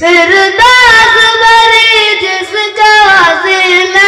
फिर दाग भरे जिसका जिला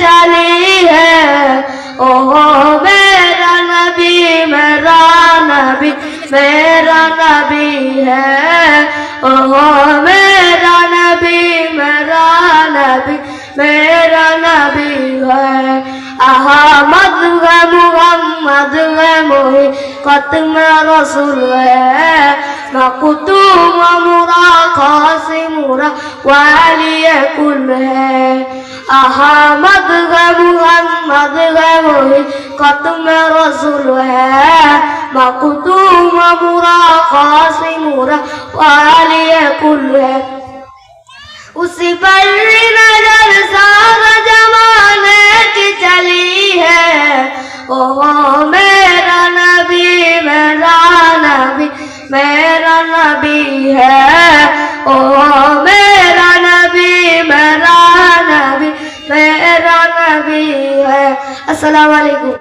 चली है। ओहो, मेरा नबी मेरा नबी मेरा नबी है। ओहो, मेरा नबी मेरा नबी मेरा नबी है। अहमद है, मुहम्मद है मोही खत्म रसूल है। मकुतुम वाली कुल है। अहमद है मुहम्मद है मोही खत्म रसूल है। मकुतुम मुरा खासिमुरा वाली कुल है। उसी पर नज़र सारा जमाने की चली है। ओ मेरा नबी मेरा नबी मेरा नबी है। ओ मेरा नबी